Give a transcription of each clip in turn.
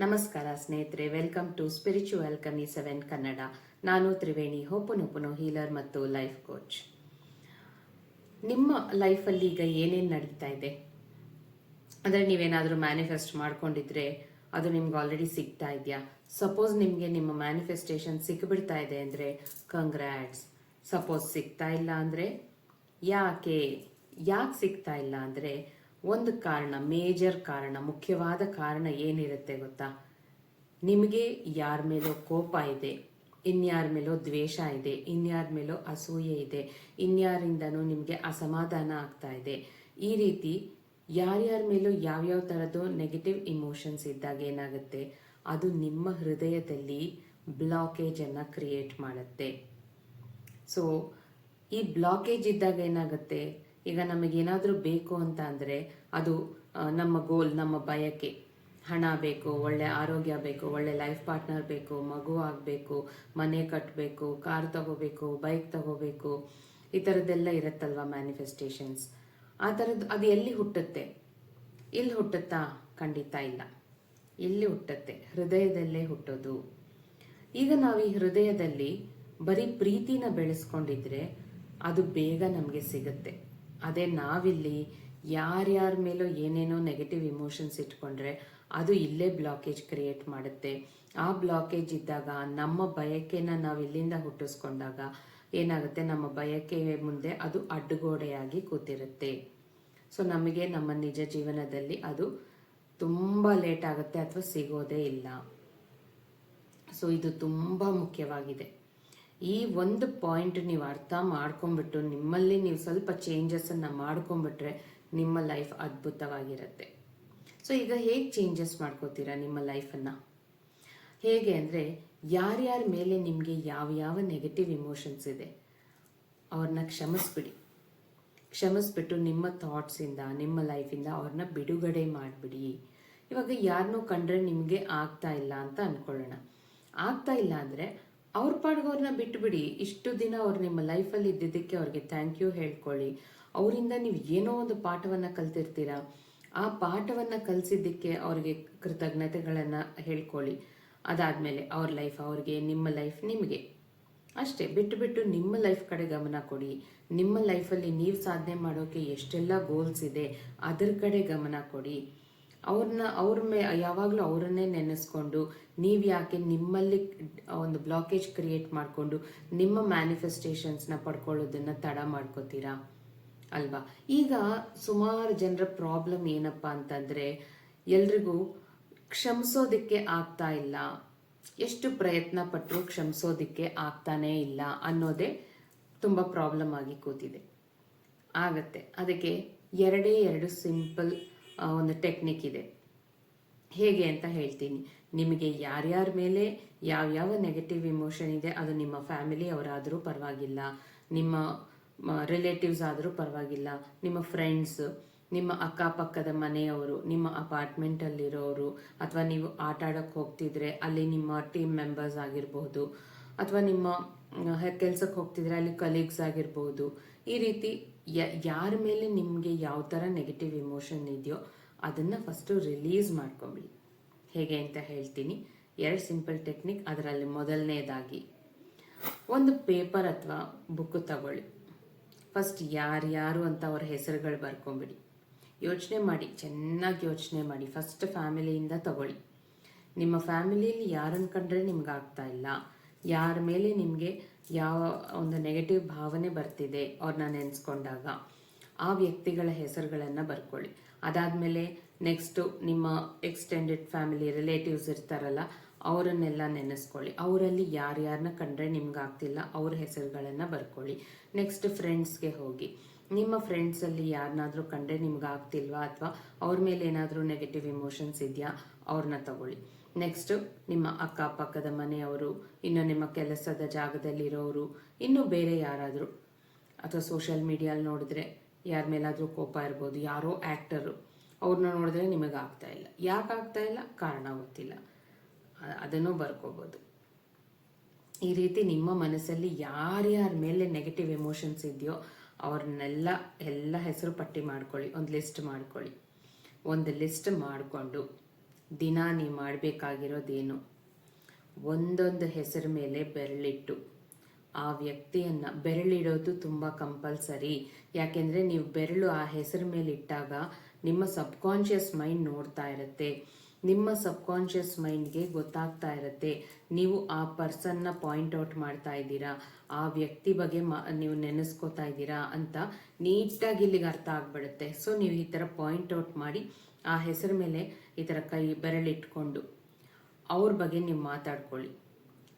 ನಮಸ್ಕಾರ ಸ್ನೇಹಿತರೆ welcome to spiritual ಕಮಿ ಸೆವೆನ್ ಕನ್ನಡ ನಾನು ತ್ರಿವೇಣಿ ಹೋಪುನೊಪುನೋ ಹೀಲರ್ ಮತ್ತು ಲೈಫ್ ಕೋಚ್ ನಿಮ್ಮ ಲೈಫಲ್ಲಿ ಈಗ ಏನೇನು ನಡೀತಾ ಇದೆ? ಅಂದರೆ ನೀವೇನಾದರೂ ಮ್ಯಾನಿಫೆಸ್ಟ್ ಮಾಡ್ಕೊಂಡಿದ್ರೆ ಅದು ನಿಮ್ಗೆ ಆಲ್ರೆಡಿ ಸಿಗ್ತಾ ಇದೆಯಾ? ಸಪೋಸ್ ನಿಮಗೆ ನಿಮ್ಮ ಮ್ಯಾನಿಫೆಸ್ಟೇಷನ್ ಸಿಕ್ಬಿಡ್ತಾ ಇದೆ ಅಂದರೆ ಕಂಗ್ರ್ಯಾಟ್ಸ್ ಸಪೋಸ್ ಸಿಗ್ತಾ ಇಲ್ಲ ಅಂದರೆ ಯಾಕೆ ಯಾಕೆ ಸಿಗ್ತಾ ಇಲ್ಲ ಅಂದರೆ ಒಂದು ಕಾರಣ, ಮೇಜರ್ ಕಾರಣ, ಮುಖ್ಯವಾದ ಕಾರಣ ಏನಿರುತ್ತೆ ಗೊತ್ತಾ? ನಿಮಗೆ ಯಾರ ಮೇಲೋ ಕೋಪ ಇದೆ, ಇನ್ಯಾರ ಮೇಲೋ ದ್ವೇಷ ಇದೆ, ಇನ್ಯಾರ ಮೇಲೋ ಅಸೂಯೆ ಇದೆ, ಇನ್ಯಾರಿಂದನೂ ನಿಮಗೆ ಅಸಮಾಧಾನ ಆಗ್ತಾ ಇದೆ. ಈ ರೀತಿ ಯಾರ್ಯಾರ ಮೇಲೂ ಯಾವ್ಯಾವ ಥರದ್ದು ನೆಗೆಟಿವ್ ಇಮೋಷನ್ಸ್ ಇದ್ದಾಗ ಏನಾಗುತ್ತೆ? ಅದು ನಿಮ್ಮ ಹೃದಯದಲ್ಲಿ ಬ್ಲಾಕೇಜನ್ನು ಕ್ರಿಯೇಟ್ ಮಾಡುತ್ತೆ. ಸೊ ಈ ಬ್ಲಾಕೇಜ್ ಇದ್ದಾಗ ಏನಾಗುತ್ತೆ? ಈಗ ನಮಗೇನಾದರೂ ಬೇಕು ಅಂತ ಅಂದರೆ ಅದು ನಮ್ಮ ಗೋಲ್ ನಮ್ಮ ಬಯಕೆ. ಹಣ ಬೇಕು, ಒಳ್ಳೆ ಆರೋಗ್ಯ ಬೇಕು, ಒಳ್ಳೆ ಲೈಫ್ ಪಾರ್ಟ್ನರ್ ಬೇಕು, ಮಗು ಆಗಬೇಕು, ಮನೆ ಕಟ್ಟಬೇಕು ಕಾರ್ ತಗೋಬೇಕು ಬೈಕ್ ತಗೋಬೇಕು. ಈ ಥರದ್ದೆಲ್ಲ ಇರುತ್ತಲ್ವ ಮ್ಯಾನಿಫೆಸ್ಟೇಷನ್ಸ್ ಆ ಥರದ್ದು ಅದು ಎಲ್ಲಿ ಹುಟ್ಟುತ್ತೆ? ಇಲ್ಲಿ ಹುಟ್ಟುತ್ತಾ? ಖಂಡಿತ ಇಲ್ಲ. ಇಲ್ಲಿ ಹುಟ್ಟುತ್ತೆ. ಹೃದಯದಲ್ಲೇ ಹುಟ್ಟೋದು. ಈಗ ನಾವು ಈ ಹೃದಯದಲ್ಲಿ ಬರೀ ಪ್ರೀತಿನ ಬೆಳೆಸ್ಕೊಂಡಿದ್ರೆ ಅದು ಬೇಗ ನಮಗೆ ಸಿಗುತ್ತೆ. ಅದೇ ನಾವಿಲ್ಲಿ ಯಾರ್ಯಾರ ಮೇಲೂ ಏನೇನೋ ನೆಗೆಟಿವ್ ಇಮೋಷನ್ಸ್ ಇಟ್ಕೊಂಡ್ರೆ ಅದು ಇಲ್ಲೇ ಬ್ಲಾಕೇಜ್ ಕ್ರಿಯೇಟ್ ಮಾಡುತ್ತೆ. ಆ ಬ್ಲಾಕೇಜ್ ಇದ್ದಾಗ ನಮ್ಮ ಬಯಕೆನ ನಾವು ಇಲ್ಲಿಂದ ಹುಟ್ಟಿಸ್ಕೊಂಡಾಗ ಏನಾಗುತ್ತೆ? ನಮ್ಮ ಬಯಕೆ ಮುಂದೆ ಅದು ಅಡ್ಡಗೋಡೆಯಾಗಿ ಕೂತಿರುತ್ತೆ. ಸೊ ನಮಗೆ ನಮ್ಮ ನಿಜ ಜೀವನದಲ್ಲಿ ಅದು ತುಂಬ ಲೇಟ್ ಆಗುತ್ತೆ ಅಥವಾ ಸಿಗೋದೇ ಇಲ್ಲ. ಸೊ ಇದು ತುಂಬ ಮುಖ್ಯವಾಗಿದೆ. ಈ ಒಂದು ಪಾಯಿಂಟ್ ನೀವು ಅರ್ಥ ಮಾಡ್ಕೊಂಡ್ಬಿಟ್ಟು ನಿಮ್ಮಲ್ಲಿ ನೀವು ಸ್ವಲ್ಪ ಚೇಂಜಸ್ಸನ್ನು ಮಾಡ್ಕೊಂಡ್ಬಿಟ್ರೆ ನಿಮ್ಮ ಲೈಫ್ ಅದ್ಭುತವಾಗಿರುತ್ತೆ. ಸೊ ಈಗ ಹೇಗೆ ಚೇಂಜಸ್ ಮಾಡ್ಕೋತೀರಾ ನಿಮ್ಮ ಲೈಫನ್ನು ಹೇಗೆ ಅಂದರೆ ಯಾರ್ಯಾರ ಮೇಲೆ ನಿಮಗೆ ಯಾವ ಯಾವ ನೆಗೆಟಿವ್ ಇಮೋಷನ್ಸ್ ಇದೆ ಅವ್ರನ್ನ ಕ್ಷಮಿಸ್ಬಿಡಿ. ಕ್ಷಮಿಸ್ಬಿಟ್ಟು ನಿಮ್ಮ ಥಾಟ್ಸಿಂದ ನಿಮ್ಮ ಲೈಫಿಂದ ಅವ್ರನ್ನ ಬಿಡುಗಡೆ ಮಾಡಿಬಿಡಿ. ಇವಾಗ ಯಾರನ್ನೂ ಕಂಡ್ರೆ ನಿಮಗೆ ಆಗ್ತಾ ಇಲ್ಲ ಅಂತ ಅನ್ಕೊಳ್ಳೋಣ. ಆಗ್ತಾ ಇಲ್ಲ ಅಂದರೆ ಅವ್ರ ಪಾಡ್ಗೆ ಅವ್ರನ್ನ ಬಿಟ್ಬಿಡಿ. ಇಷ್ಟು ದಿನ ಅವ್ರು ನಿಮ್ಮ ಲೈಫಲ್ಲಿ ಇದ್ದಿದ್ದಕ್ಕೆ ಅವ್ರಿಗೆ ಥ್ಯಾಂಕ್ ಯು ಹೇಳ್ಕೊಳ್ಳಿ. ಅವರಿಂದ ನೀವು ಏನೋ ಒಂದು ಪಾಠವನ್ನು ಕಲ್ತಿರ್ತೀರ. ಆ ಪಾಠವನ್ನು ಕಲಿಸಿದ್ದಕ್ಕೆ ಅವ್ರಿಗೆ ಕೃತಜ್ಞತೆಗಳನ್ನು ಹೇಳ್ಕೊಳ್ಳಿ. ಅದಾದಮೇಲೆ ಅವ್ರ ಲೈಫ್ ಅವ್ರಿಗೆ, ನಿಮ್ಮ ಲೈಫ್ ನಿಮಗೆ. ಅಷ್ಟೇ ಬಿಟ್ಟು ಬಿಟ್ಟು ನಿಮ್ಮ ಲೈಫ್ ಕಡೆ ಗಮನ ಕೊಡಿ. ನಿಮ್ಮ ಲೈಫಲ್ಲಿ ನೀವು ಸಾಧನೆ ಮಾಡೋಕ್ಕೆ ಎಷ್ಟೆಲ್ಲ ಗೋಲ್ಸ್ ಇದೆ, ಅದರ ಕಡೆ ಗಮನ ಕೊಡಿ. ಅವ್ರನ್ನ ಅವ್ರ ಮೇ, ಯಾವಾಗಲೂ ಅವರನ್ನೇ ನೆನೆಸ್ಕೊಂಡು, ನೀವು ಯಾಕೆ ನಿಮ್ಮಲ್ಲಿ ಒಂದು ಬ್ಲಾಕೇಜ್ ಕ್ರಿಯೇಟ್ ಮಾಡಿಕೊಂಡು, ನಿಮ್ಮ ಮ್ಯಾನಿಫೆಸ್ಟೇಷನ್ಸ್ನ ಪಡ್ಕೊಳ್ಳೋದನ್ನು ತಡ ಮಾಡ್ಕೋತೀರಾ? ಅಲ್ವಾ? ಈಗ ಸುಮಾರು ಜನರ ಪ್ರಾಬ್ಲಮ್ ಏನಪ್ಪ ಅಂತಂದರೆ, ಎಲ್ರಿಗೂ ಕ್ಷಮಿಸೋದಕ್ಕೆ ಆಗ್ತಾ ಇಲ್ಲ. ಎಷ್ಟು ಪ್ರಯತ್ನ ಪಟ್ಟರು ಕ್ಷಮಿಸೋದಕ್ಕೆ ಆಗ್ತಾನೇ ಇಲ್ಲ ಅನ್ನೋದೇ ತುಂಬ ಪ್ರಾಬ್ಲಮ್ ಆಗಿ ಕೂತಿದೆ. ಆಗತ್ತೆ. ಅದಕ್ಕೆ ಎರಡೇ ಎರಡು ಸಿಂಪಲ್ ಒಂದು ಟೆಕ್ನಿಕ್ ಇದೆ. ಹೇಗೆ ಅಂತ ಹೇಳ್ತೀನಿ. ನಿಮಗೆ ಯಾರ್ಯಾರ ಮೇಲೆ ಯಾವ್ಯಾವ ನೆಗೆಟಿವ್ ಇಮೋಷನ್ ಇದೆ, ಅದು ನಿಮ್ಮ ಫ್ಯಾಮಿಲಿ ಅವರಾದರೂ ಪರವಾಗಿಲ್ಲ. ನಿಮ್ಮ ರಿಲೇಟಿವ್ಸ್ ಆದರೂ ಪರವಾಗಿಲ್ಲ. ನಿಮ್ಮ ಫ್ರೆಂಡ್ಸ್ ನಿಮ್ಮ ಅಕ್ಕಪಕ್ಕದ ಮನೆಯವರು, ನಿಮ್ಮ ಅಪಾರ್ಟ್ಮೆಂಟಲ್ಲಿರೋರು ಅಥವಾ ನೀವು ಆಟ ಆಡೋಕ್ಕೆ ಹೋಗ್ತಿದ್ರೆ ಅಲ್ಲಿ ನಿಮ್ಮ ಟೀಮ್ ಮೆಂಬರ್ಸ್ ಆಗಿರ್ಬೋದು, ಅಥವಾ ನಿಮ್ಮ ಕೆಲಸಕ್ಕೆ ಹೋಗ್ತಿದ್ರೆ ಅಲ್ಲಿ ಕಲೀಗ್ಸ್ ಆಗಿರ್ಬೋದು, ಈ ರೀತಿ ಯ- ಯಾರ ಮೇಲೆ ನಿಮಗೆ ಯಾವ ಥರ ನೆಗೆಟಿವ್ ಇಮೋಷನ್ ಇದೆಯೋ ಅದನ್ನು ಫಸ್ಟು ರಿಲೀಸ್ ಮಾಡ್ಕೊಂಬಿಡಿ. ಹೇಗೆ ಅಂತ ಹೇಳ್ತೀನಿ. ಎರಡು ಸಿಂಪಲ್ ಟೆಕ್ನಿಕ್ ಅದರಲ್ಲಿ ಮೊದಲನೇದಾಗಿ ಒಂದು ಪೇಪರ್ ಅಥವಾ ಬುಕ್ ತಗೊಳ್ಳಿ. ಫಸ್ಟ್ ಯಾರ್ಯಾರು ಅಂತ ಅವ್ರ ಹೆಸರುಗಳು ಬರ್ಕೊಂಬಿಡಿ. ಯೋಚನೆ ಮಾಡಿ, ಚೆನ್ನಾಗಿ ಯೋಚನೆ ಮಾಡಿ. ಫಸ್ಟ್ ಫ್ಯಾಮಿಲಿಯಿಂದ ತಗೊಳ್ಳಿ. ನಿಮ್ಮ ಫ್ಯಾಮಿಲಿಯಲ್ಲಿ ಯಾರನ್ನು ಕಂಡ್ರೆ ನಿಮ್ಗೆ ಆಗ್ತಾ ಇಲ್ಲ. ಯಾರ ಮೇಲೆ ನಿಮಗೆ ಯಾವ ಒಂದು ನೆಗೆಟಿವ್ ಭಾವನೆ ಬರ್ತಿದೆ ಅವ್ರನ್ನ ನೆನೆಸ್ಕೊಂಡಾಗ, ಆ ವ್ಯಕ್ತಿಗಳ ಹೆಸರುಗಳನ್ನು ಬರ್ಕೊಳ್ಳಿ. ಅದಾದಮೇಲೆ ನೆಕ್ಸ್ಟು ನಿಮ್ಮ ಎಕ್ಸ್ಟೆಂಡೆಡ್ ಫ್ಯಾಮಿಲಿ ರಿಲೇಟಿವ್ಸ್ ಇರ್ತಾರಲ್ಲ, ಅವರನ್ನೆಲ್ಲ ನೆನೆಸ್ಕೊಳ್ಳಿ. ಅವರಲ್ಲಿ ಯಾರ್ಯಾರನ್ನ ಕಂಡ್ರೆ ನಿಮ್ಗೆ ಆಗ್ತಿಲ್ಲ ಅವ್ರ ಹೆಸರುಗಳನ್ನು ಬರ್ಕೊಳ್ಳಿ. ನೆಕ್ಸ್ಟ್ ಫ್ರೆಂಡ್ಸ್ಗೆ ಹೋಗಿ. ನಿಮ್ಮ ಫ್ರೆಂಡ್ಸಲ್ಲಿ ಯಾರನ್ನಾದರೂ ಕಂಡ್ರೆ ನಿಮ್ಗೆ ಆಗ್ತಿಲ್ವಾ ಅಥವಾ ಅವ್ರ ಮೇಲೆ ಏನಾದರೂ ನೆಗೆಟಿವ್ ಇಮೋಷನ್ಸ್ ಇದೆಯಾ? ಅವ್ರನ್ನ ತಗೊಳ್ಳಿ. ನೆಕ್ಸ್ಟು ನಿಮ್ಮ ಅಕ್ಕಪಕ್ಕದ ಮನೆಯವರು, ಇನ್ನು ನಿಮ್ಮ ಕೆಲಸದ ಜಾಗದಲ್ಲಿರೋರು, ಇನ್ನು ಬೇರೆ ಯಾರಾದರೂ, ಅಥವಾ ಸೋಷಿಯಲ್ ಮೀಡಿಯಲ್ಲಿ ನೋಡಿದ್ರೆ ಯಾರ ಮೇಲಾದರೂ ಕೋಪ ಇರ್ಬೋದು, ಯಾರೋ ಆ್ಯಕ್ಟರು ಅವ್ರನ್ನ ನೋಡಿದ್ರೆ ನಿಮಗೆ ಆಗ್ತಾ ಇಲ್ಲ. ಯಾಕೆ ಆಗ್ತಾ ಇಲ್ಲ? ಕಾರಣ ಗೊತ್ತಿಲ್ಲ. ಅದನ್ನು ಬರ್ಕೋಬೋದು. ಈ ರೀತಿ ನಿಮ್ಮ ಮನಸ್ಸಲ್ಲಿ ಯಾರ್ಯಾರ ಮೇಲೆ ನೆಗೆಟಿವ್ ಎಮೋಷನ್ಸ್ ಇದೆಯೋ, ಅವ್ರನ್ನೆಲ್ಲ, ಎಲ್ಲ ಹೆಸರು ಪಟ್ಟಿ ಮಾಡ್ಕೊಳ್ಳಿ. ಒಂದು ಲಿಸ್ಟ್ ಮಾಡ್ಕೊಳ್ಳಿ. ಒಂದು ಲಿಸ್ಟ್ ಮಾಡಿಕೊಂಡು ದಿನ ನೀವು ಮಾಡಬೇಕಾಗಿರೋದೇನು? ಒಂದೊಂದು ಹೆಸರು ಮೇಲೆ ಬೆರಳಿಟ್ಟು. ಆ ವ್ಯಕ್ತಿಯನ್ನು ಬೆರಳಿಡೋದು ತುಂಬ ಕಂಪಲ್ಸರಿ. ಯಾಕೆಂದರೆ ನೀವು ಬೆರಳು ಆ ಹೆಸರು ಮೇಲೆ ಇಟ್ಟಾಗ ನಿಮ್ಮ ಸಬ್ಕಾನ್ಷಿಯಸ್ ಮೈಂಡ್ ನೋಡ್ತಾ ಇರುತ್ತೆ. ನಿಮ್ಮ ಸಬ್ಕಾನ್ಷಿಯಸ್ ಮೈಂಡ್ಗೆ ಗೊತ್ತಾಗ್ತಾ ಇರುತ್ತೆ. ನೀವು ಆ ಪರ್ಸನ್ನ ಪಾಯಿಂಟ್ ಔಟ್ ಮಾಡ್ತಾ ಇದ್ದೀರಾ. ಆ ವ್ಯಕ್ತಿ ಬಗ್ಗೆ ನೀವು ನೆನೆಸ್ಕೋತಾ ಇದ್ದೀರಾ ಅಂತ ನೀಟಾಗಿ ಇಲ್ಲಿಗೆ ಅರ್ಥ ಆಗ್ಬಿಡುತ್ತೆ. ಸೊ, ನೀವು ಈ ಥರ ಪಾಯಿಂಟ್ ಔಟ್ ಮಾಡಿ ಆ ಹೆಸರು ಮೇಲೆ ಈ ಥರ ಕೈ ಬೆರಳಿಟ್ಕೊಂಡು ಅವ್ರ ಬಗ್ಗೆ ನೀವು ಮಾತಾಡ್ಕೊಳ್ಳಿ.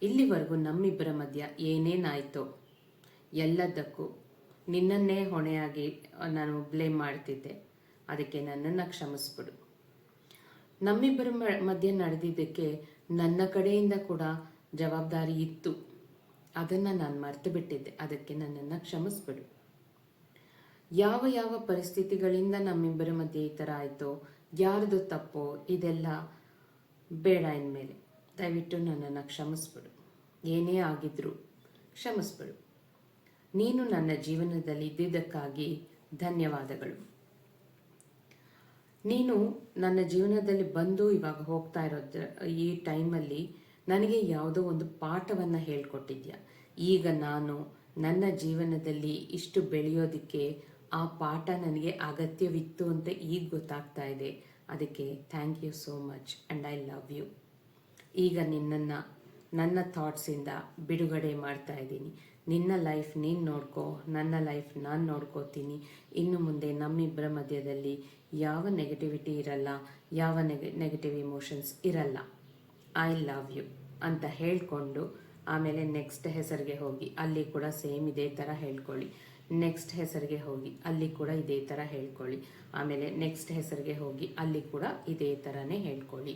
ಇಲ್ಲಿವರೆಗೂ ನಮ್ಮಿಬ್ಬರ ಮಧ್ಯ ಏನೇನಾಯ್ತೋ ಎಲ್ಲದಕ್ಕೂ ನಿನ್ನನ್ನೇ ಹೊಣೆಯಾಗಿ ನಾನು ಬ್ಲೇಮ್ ಮಾಡ್ತಿದ್ದೆ. ಅದಕ್ಕೆ ನನ್ನನ್ನು ಕ್ಷಮಿಸ್ಬಿಡು. ನಮ್ಮಿಬ್ಬರ ಮಧ್ಯೆ ನಡೆದಿದ್ದಕ್ಕೆ ನನ್ನ ಕಡೆಯಿಂದ ಕೂಡ ಜವಾಬ್ದಾರಿ ಇತ್ತು. ಅದನ್ನು ನಾನು ಮರೆತು ಬಿಟ್ಟಿದ್ದೆ. ಅದಕ್ಕೆ ನನ್ನನ್ನು ಕ್ಷಮಿಸ್ಬಿಡು. ಯಾವ ಯಾವ ಪರಿಸ್ಥಿತಿಗಳಿಂದ ನಮ್ಮಿಬ್ಬರ ಮಧ್ಯೆ ಈ ಥರ ಆಯಿತೋ ಯಾರ್ದು ತಪ್ಪೋ ಇದೆಲ್ಲ ಬೇಡ ಇನ್ಮೇಲೆ. ದಯವಿಟ್ಟು ನನ್ನನ್ನು ಕ್ಷಮಿಸ್ಬಿಡು. ಏನೇ ಆಗಿದ್ರೂ ಕ್ಷಮಿಸ್ಬಿಡು. ನೀನು ನನ್ನ ಜೀವನದಲ್ಲಿ ಇದ್ದಿದ್ದಕ್ಕಾಗಿ ಧನ್ಯವಾದಗಳು. ನೀನು ನನ್ನ ಜೀವನದಲ್ಲಿ ಬಂದು ಇವಾಗ ಹೋಗ್ತಾ ಇರೋದ್ರ ಈ ಟೈಮಲ್ಲಿ ನನಗೆ ಯಾವುದೋ ಒಂದು ಪಾಠವನ್ನು ಹೇಳ್ಕೊಟ್ಟಿದ್ಯಾ. ಈಗ ನಾನು ನನ್ನ ಜೀವನದಲ್ಲಿ ಇಷ್ಟು ಬೆಳೆಯೋದಕ್ಕೆ ಆ ಪಾಠ ನನಗೆ ಅಗತ್ಯವಿತ್ತು ಅಂತ ಈಗ ಗೊತ್ತಾಗ್ತಾ ಇದೆ. ಅದಕ್ಕೆ thank you so much and I love you ಈಗ ನಿನ್ನನ್ನು, ನನ್ನ ಥಾಟ್ಸಿಂದ ಬಿಡುಗಡೆ ಮಾಡ್ತಾ ಇದ್ದೀನಿ. ನಿನ್ನ ಲೈಫ್ ನೀನು ನೋಡ್ಕೋ, ನನ್ನ ಲೈಫ್ ನಾನು ನೋಡ್ಕೋತೀನಿ. ಇನ್ನು ಮುಂದೆ ನಮ್ಮಿಬ್ಬರ ಮಧ್ಯದಲ್ಲಿ ಯಾವ ನೆಗೆಟಿವಿಟಿ ಇರಲ್ಲ, ಯಾವ ನೆಗೆ ನೆಗೆಟಿವ್ ಇಮೋಷನ್ಸ್ ಇರಲ್ಲ. ಐ ಲವ್ ಯು ಅಂತ ಹೇಳ್ಕೊಂಡು ಆಮೇಲೆ ನೆಕ್ಸ್ಟ್ ಹೆಸರಿಗೆ ಹೋಗಿ, ಅಲ್ಲಿ ಕೂಡ ಸೇಮ್ ಇದೇ ಥರ ಹೇಳ್ಕೊಳ್ಳಿ. ನೆಕ್ಸ್ಟ್ ಹೆಸರಿಗೆ ಹೋಗಿ, ಅಲ್ಲಿ ಕೂಡ ಇದೇ ಥರ ಹೇಳ್ಕೊಳ್ಳಿ. ಆಮೇಲೆ ನೆಕ್ಸ್ಟ್ ಹೆಸರಿಗೆ ಹೋಗಿ, ಅಲ್ಲಿ ಕೂಡ ಇದೇ ಥರನೇ ಹೇಳ್ಕೊಳ್ಳಿ.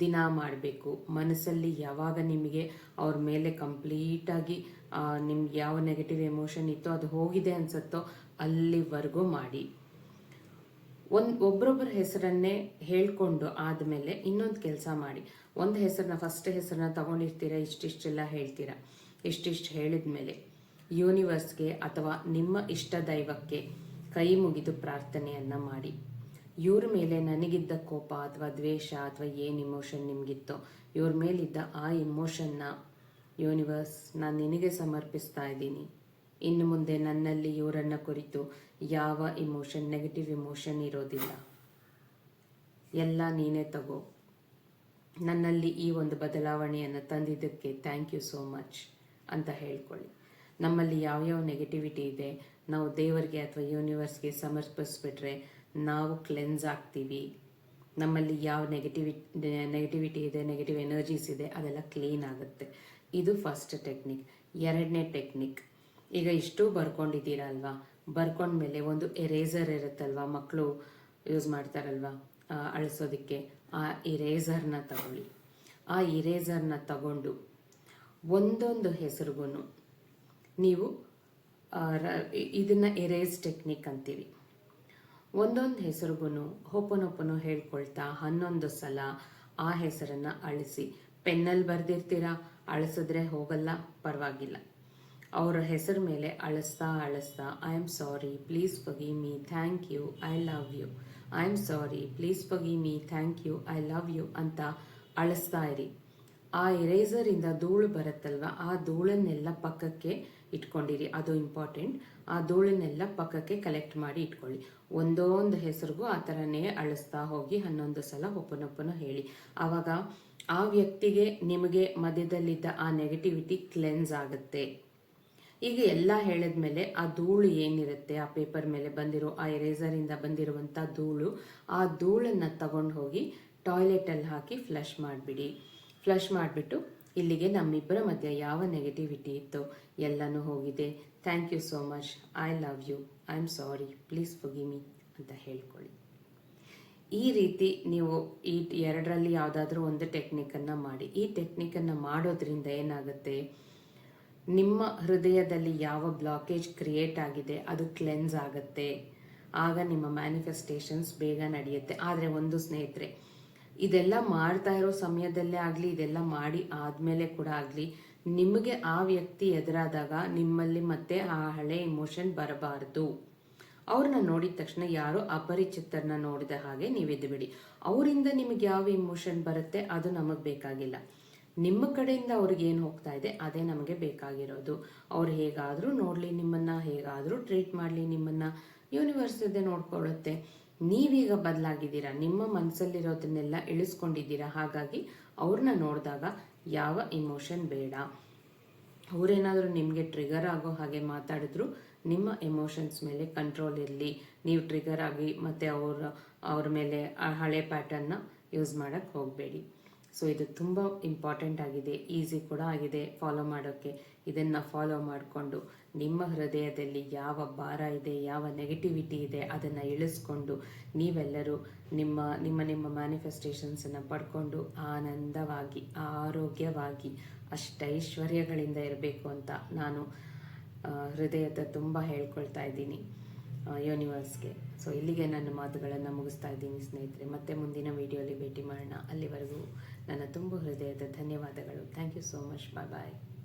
ದಿನ ಮಾಡಬೇಕು. ಮನಸ್ಸಲ್ಲಿ ಯಾವಾಗ ನಿಮಗೆ ಅವ್ರ ಮೇಲೆ ಕಂಪ್ಲೀಟಾಗಿ ನಿಮ್ಗೆ ಯಾವ ನೆಗೆಟಿವ್ ಎಮೋಷನ್ ಇತ್ತೋ ಅದು ಹೋಗಿದೆ ಅನ್ಸುತ್ತೋ ಅಲ್ಲಿವರೆಗೂ ಮಾಡಿ. ಒಂದು ಒಬ್ರೊಬ್ಬರ ಹೆಸರನ್ನೇ ಹೇಳ್ಕೊಂಡು ಆದಮೇಲೆ ಇನ್ನೊಂದು ಕೆಲಸ ಮಾಡಿ. ಒಂದು ಹೆಸರನ್ನ ಫಸ್ಟ್ ಹೆಸರನ್ನ ತಗೊಂಡಿರ್ತೀರಾ, ಇಷ್ಟಿಷ್ಟೆಲ್ಲ ಹೇಳ್ತೀರಾ? ಇಷ್ಟಿಷ್ಟು ಹೇಳಿದ ಮೇಲೆ ಯೂನಿವರ್ಸ್ಗೆ ಅಥವಾ ನಿಮ್ಮ ಇಷ್ಟ ದೈವಕ್ಕೆ ಕೈ ಮುಗಿದು ಪ್ರಾರ್ಥನೆಯನ್ನು ಮಾಡಿ. ಇವ್ರ ಮೇಲೆ ನನಗಿದ್ದ ಕೋಪ ಅಥವಾ ದ್ವೇಷ ಅಥವಾ ಏನು ಇಮೋಷನ್ ನಿಮಗಿತ್ತೋ, ಇವ್ರ ಮೇಲಿದ್ದ ಆ ಇಮೋಷನ್ನ ಯೂನಿವರ್ಸ್ ನಾನು ನಿನಗೆ ಸಮರ್ಪಿಸ್ತಾ ಇದ್ದೀನಿ. ಇನ್ನು ಮುಂದೆ ನನ್ನಲ್ಲಿ ಇವರನ್ನು ಕುರಿತು ಯಾವ ಇಮೋಷನ್ ನೆಗೆಟಿವ್ ಇಮೋಷನ್ ಇರೋದಿಲ್ಲ. ಎಲ್ಲ ನೀನೇ ತಗೋ. ನನ್ನಲ್ಲಿ ಈ ಒಂದು ಬದಲಾವಣೆಯನ್ನು ತಂದಿದ್ದಕ್ಕೆ ಥ್ಯಾಂಕ್ ಯು ಸೋ ಮಚ್ ಅಂತ ಹೇಳ್ಕೊಳ್ಳಿ. ನಮ್ಮಲ್ಲಿ ಯಾವ್ಯಾವ ನೆಗೆಟಿವಿಟಿ ಇದೆ, ನಾವು ದೇವರಿಗೆ ಅಥವಾ ಯೂನಿವರ್ಸ್ಗೆ ಸಮರ್ಪಿಸ್ಬಿಟ್ರೆ ನಾವು ಕ್ಲೆನ್ಸ್ ಆಗ್ತೀವಿ. ನಮ್ಮಲ್ಲಿ ಯಾವ ನೆಗೆಟಿವಿ ನೆಗೆಟಿವಿಟಿ ಇದೆ ನೆಗೆಟಿವ್ ಎನರ್ಜೀಸ್ ಇದೆ, ಅದೆಲ್ಲ ಕ್ಲೀನ್ ಆಗುತ್ತೆ. ಇದು ಫಸ್ಟ್ ಟೆಕ್ನಿಕ್ ಎರಡನೇ ಟೆಕ್ನಿಕ್ ಈಗ ಇಷ್ಟು ಬರ್ಕೊಂಡಿದ್ದೀರಾ ಅಲ್ವಾ ಬರ್ಕೊಂಡ್ಮೇಲೆ ಒಂದು ಎರೇಸರ್ ಇರುತ್ತಲ್ವ? ಮಕ್ಕಳು ಯೂಸ್ ಮಾಡ್ತಾರಲ್ವಾ? ಅಳಿಸೋದಕ್ಕೆ. ಆ ಇರೇಸರ್ನ ತಗೊಳ್ಳಿ. ಆ ಇರೇಸರ್ನ ತಗೊಂಡು ಒಂದೊಂದು ಹೆಸರಿಗೂ ನೀವು ಇದನ್ನ ಎರೇಸ್ ಟೆಕ್ನಿಕ್ ಅಂತೀವಿ. ಒಂದೊಂದು ಹೆಸರಿಗೂ ಹೊಪ್ಪನೊಪ್ಪನು ಹೇಳ್ಕೊಳ್ತಾ ಹನ್ನೊಂದು ಸಲ ಆ ಹೆಸರನ್ನು ಅಳಿಸಿ ಪೆನ್ನಲ್ಲಿ ಬರೆದಿರ್ತೀರಾ? ಅಳಿಸಿದ್ರೆ ಹೋಗಲ್ಲ, ಪರವಾಗಿಲ್ಲ. ಅವರ ಹೆಸರು ಮೇಲೆ ಅಳಿಸ್ತಾ ಅಳಿಸ್ತಾ I am sorry please forgive me thank you I love you I am sorry please forgive me thank you I love you ಅಂತ ಅಳಿಸ್ತಾ ಇರಿ. ಆ ಎರೇಸರಿಂದ ಧೂಳು ಬರುತ್ತಲ್ವ? ಆ ಧೂಳನ್ನೆಲ್ಲ ಪಕ್ಕಕ್ಕೆ ಇಟ್ಕೊಂಡಿರಿ, ಅದು ಇಂಪಾರ್ಟೆಂಟ್ ಆ ಧೂಳನ್ನೆಲ್ಲ ಪಕ್ಕಕ್ಕೆ ಕಲೆಕ್ಟ್ ಮಾಡಿ ಇಟ್ಕೊಳ್ಳಿ. ಒಂದೊಂದು ಹೆಸರಿಗೂ ಆ ಥರನೇ ಅಳಿಸ್ತಾ ಹೋಗಿ ಹನ್ನೊಂದು ಸಲ ಒಪ್ಪನೊಪ್ಪನ ಹೇಳಿ. ಆವಾಗ ಆ ವ್ಯಕ್ತಿಗೆ ನಿಮಗೆ ಮಧ್ಯದಲ್ಲಿದ್ದ ಆ ನೆಗೆಟಿವಿಟಿ ಕ್ಲೆನ್ಸ್ ಆಗುತ್ತೆ. ಈಗ ಎಲ್ಲ ಹೇಳಿದ್ಮೇಲೆ ಆ ಧೂಳು ಏನಿರುತ್ತೆ, ಆ ಪೇಪರ್ ಮೇಲೆ ಬಂದಿರೋ, ಆ ಎರೇಸರಿಂದ ಬಂದಿರುವಂಥ ಧೂಳು, ಆ ಧೂಳನ್ನು ತಗೊಂಡು ಹೋಗಿ ಟಾಯ್ಲೆಟಲ್ಲಿ ಹಾಕಿ ಫ್ಲಶ್ ಮಾಡಿಬಿಡಿ. ಫ್ಲಶ್ ಮಾಡಿಬಿಟ್ಟು ಇಲ್ಲಿಗೆ ನಮ್ಮಿಬ್ಬರ ಮಧ್ಯೆ ಯಾವ ನೆಗೆಟಿವಿಟಿ ಇತ್ತೋ ಎಲ್ಲನೂ ಹೋಗಿದೆ. Thank you so much I love you I am sorry please forgive me ಅಂತ ಹೇಳ್ಕೊಳ್ಳಿ. ಈ ರೀತಿ ನೀವು ಈ ಎರಡರಲ್ಲಿ ಯಾವುದಾದ್ರೂ ಒಂದು ಟೆಕ್ನಿಕನ್ನು ಮಾಡಿ. ಈ ಟೆಕ್ನಿಕನ್ನು ಮಾಡೋದ್ರಿಂದ ಏನಾಗುತ್ತೆ? ನಿಮ್ಮ ಹೃದಯದಲ್ಲಿ ಯಾವ ಬ್ಲಾಕೇಜ್ ಕ್ರಿಯೇಟ್ ಆಗಿದೆ, ಅದು ಕ್ಲೆನ್ಸ್ ಆಗುತ್ತೆ. ಆಗ ನಿಮ್ಮ ಮ್ಯಾನಿಫೆಸ್ಟೇಷನ್ಸ್ ಬೇಗ ನಡೆಯುತ್ತೆ. ಆದರೆ ಒಂದು ಸ್ನೇಹಿತರೆ ಇದೆಲ್ಲ ಮಾಡ್ತಾ ಇರೋ ಸಮಯದಲ್ಲೇ ಆಗಲಿ, ಇದೆಲ್ಲ ಮಾಡಿ ಆದಮೇಲೆ ಕೂಡ ಆಗಲಿ, ನಿಮಗೆ ಆ ವ್ಯಕ್ತಿ ಎದುರಾದಾಗ ನಿಮ್ಮಲ್ಲಿ ಮತ್ತೆ ಆ ಹಳೆ ಇಮೋಷನ್ ಬರಬಾರ್ದು. ಅವ್ರನ್ನ ನೋಡಿದ ತಕ್ಷಣ ಯಾರೋ ಅಪರಿಚಿತರನ್ನ ನೋಡಿದ ಹಾಗೆ ನೀವಿದ್ದು ಬಿಡಿ. ಅವರಿಂದ ನಿಮಗೆ ಯಾವ ಇಮೋಷನ್ ಬರುತ್ತೆ ಅದು ನಮಗೆ ಬೇಕಾಗಿಲ್ಲ. ನಿಮ್ಮ ಕಡೆಯಿಂದ ಅವ್ರಿಗೆ ಏನು ಹೋಗ್ತಾ ಇದೆ ಅದೇ ನಮಗೆ ಬೇಕಾಗಿರೋದು. ಅವ್ರು ಹೇಗಾದರೂ ನೋಡಲಿ, ನಿಮ್ಮನ್ನ ಹೇಗಾದರೂ ಟ್ರೀಟ್ ಮಾಡಲಿ, ನಿಮ್ಮನ್ನ ಯೂನಿವರ್ಸ್ ಇದೆ ನೋಡ್ಕೊಳ್ಳುತ್ತೆ ನೀವೀಗ ಬದಲಾಗಿದ್ದೀರಾ? ನಿಮ್ಮ ಮನಸ್ಸಲ್ಲಿರೋದನ್ನೆಲ್ಲ ಇಳಿಸ್ಕೊಂಡಿದ್ದೀರಾ? ಹಾಗಾಗಿ ಅವ್ರನ್ನ ನೋಡಿದಾಗ ಯಾವ ಇಮೋಷನ್ ಬೇಡ. ಅವರೇನಾದರೂ ನಿಮಗೆ ಟ್ರಿಗರ್ ಆಗೋ ಹಾಗೆ ಮಾತಾಡಿದ್ರು ನಿಮ್ಮ ಎಮೋಷನ್ಸ್ ಮೇಲೆ ಕಂಟ್ರೋಲ್ ಇರಲಿ. ನೀವು ಟ್ರಿಗರ್ ಆಗಿ ಮತ್ತು ಅವ್ರ ಅವ್ರ ಮೇಲೆ ಹಳೆ ಪ್ಯಾಟರ್ನ ಯೂಸ್ ಮಾಡೋಕ್ಕೆ ಹೋಗಬೇಡಿ. ಸೊ ಇದು ತುಂಬ ಇಂಪಾರ್ಟೆಂಟ್ ಆಗಿದೆ. ಈಸಿ ಕೂಡ ಆಗಿದೆ ಫಾಲೋ ಮಾಡೋಕ್ಕೆ. ಇದನ್ನು ಫಾಲೋ ಮಾಡಿಕೊಂಡು ನಿಮ್ಮ ಹೃದಯದಲ್ಲಿ ಯಾವ ಭಾರ ಇದೆ, ಯಾವ ನೆಗೆಟಿವಿಟಿ ಇದೆ ಅದನ್ನು ಇಳಿಸ್ಕೊಂಡು ನೀವೆಲ್ಲರೂ ನಿಮ್ಮ ನಿಮ್ಮ ನಿಮ್ಮ ಮ್ಯಾನಿಫೆಸ್ಟೇಷನ್ಸನ್ನು ಪಡ್ಕೊಂಡು ಆನಂದವಾಗಿ, ಆರೋಗ್ಯವಾಗಿ, ಅಷ್ಟೈಶ್ವರ್ಯಗಳಿಂದ ಇರಬೇಕು ಅಂತ ನಾನು ಹೃದಯದ ತುಂಬ ಹೇಳ್ಕೊಳ್ತಾ ಇದ್ದೀನಿ ಯೂನಿವರ್ಸ್ಗೆ ಸೊ ಇಲ್ಲಿಗೆ ನನ್ನ ಮಾತುಗಳನ್ನು ಮುಗಿಸ್ತಾ ಇದ್ದೀನಿ ಸ್ನೇಹಿತರೆ. ಮತ್ತೆ ಮುಂದಿನ ವಿಡಿಯೋಲಿ ಭೇಟಿ ಮಾಡೋಣ. ಅಲ್ಲಿವರೆಗೂ ನನ್ನ ತುಂಬ ಹೃದಯದ ಧನ್ಯವಾದಗಳು. Thank you so much bye bye